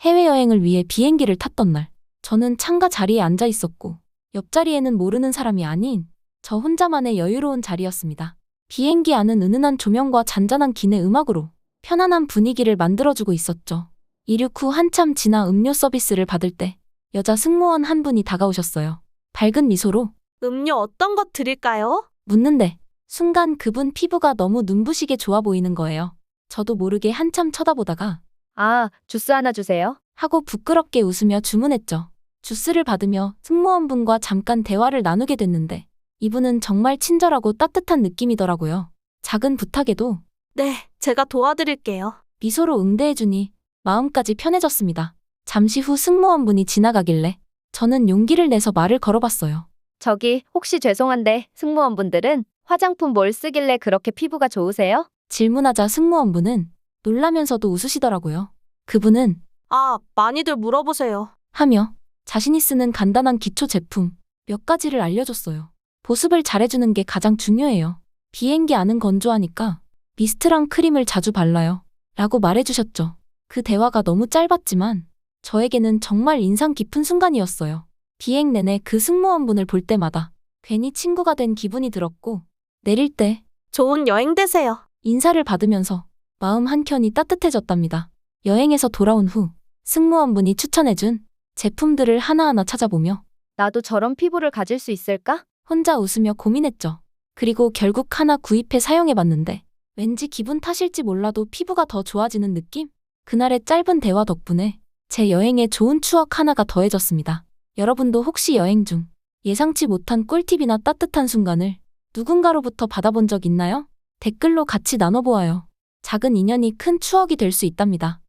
해외여행을 위해 비행기를 탔던 날, 저는 창가 자리에 앉아 있었고, 옆자리에는 모르는 사람이 아닌 저 혼자만의 여유로운 자리였습니다. 비행기 안은 은은한 조명과 잔잔한 기내 음악으로 편안한 분위기를 만들어주고 있었죠. 이륙 후 한참 지나 음료 서비스를 받을 때 여자 승무원 한 분이 다가오셨어요. 밝은 미소로 음료 어떤 것 드릴까요? 묻는데 순간 그분 피부가 너무 눈부시게 좋아 보이는 거예요. 저도 모르게 한참 쳐다보다가 아, 주스 하나 주세요. 하고 부끄럽게 웃으며 주문했죠. 주스를 받으며 승무원분과 잠깐 대화를 나누게 됐는데 이분은 정말 친절하고 따뜻한 느낌이더라고요. 작은 부탁에도 네, 제가 도와드릴게요. 미소로 응대해주니 마음까지 편해졌습니다. 잠시 후 승무원분이 지나가길래 저는 용기를 내서 말을 걸어봤어요. 저기, 혹시 죄송한데, 승무원분들은 화장품 뭘 쓰길래 그렇게 피부가 좋으세요? 질문하자 승무원분은 놀라면서도 웃으시더라고요. 그분은 아, 많이들 물어보세요. 하며 자신이 쓰는 간단한 기초 제품 몇 가지를 알려줬어요. 보습을 잘해주는 게 가장 중요해요. 비행기 안은 건조하니까 미스트랑 크림을 자주 발라요. 라고 말해주셨죠. 그 대화가 너무 짧았지만 저에게는 정말 인상 깊은 순간이었어요. 비행 내내 그 승무원분을 볼 때마다 괜히 친구가 된 기분이 들었고 내릴 때 좋은 여행 되세요. 인사를 받으면서 마음 한켠이 따뜻해졌답니다. 여행에서 돌아온 후 승무원분이 추천해준 제품들을 하나하나 찾아보며 나도 저런 피부를 가질 수 있을까? 혼자 웃으며 고민했죠. 그리고 결국 하나 구입해 사용해봤는데 왠지 기분 탓일지 몰라도 피부가 더 좋아지는 느낌? 그날의 짧은 대화 덕분에 제 여행에 좋은 추억 하나가 더해졌습니다. 여러분도 혹시 여행 중 예상치 못한 꿀팁이나 따뜻한 순간을 누군가로부터 받아본 적 있나요? 댓글로 같이 나눠보아요. 작은 인연이 큰 추억이 될 수 있답니다.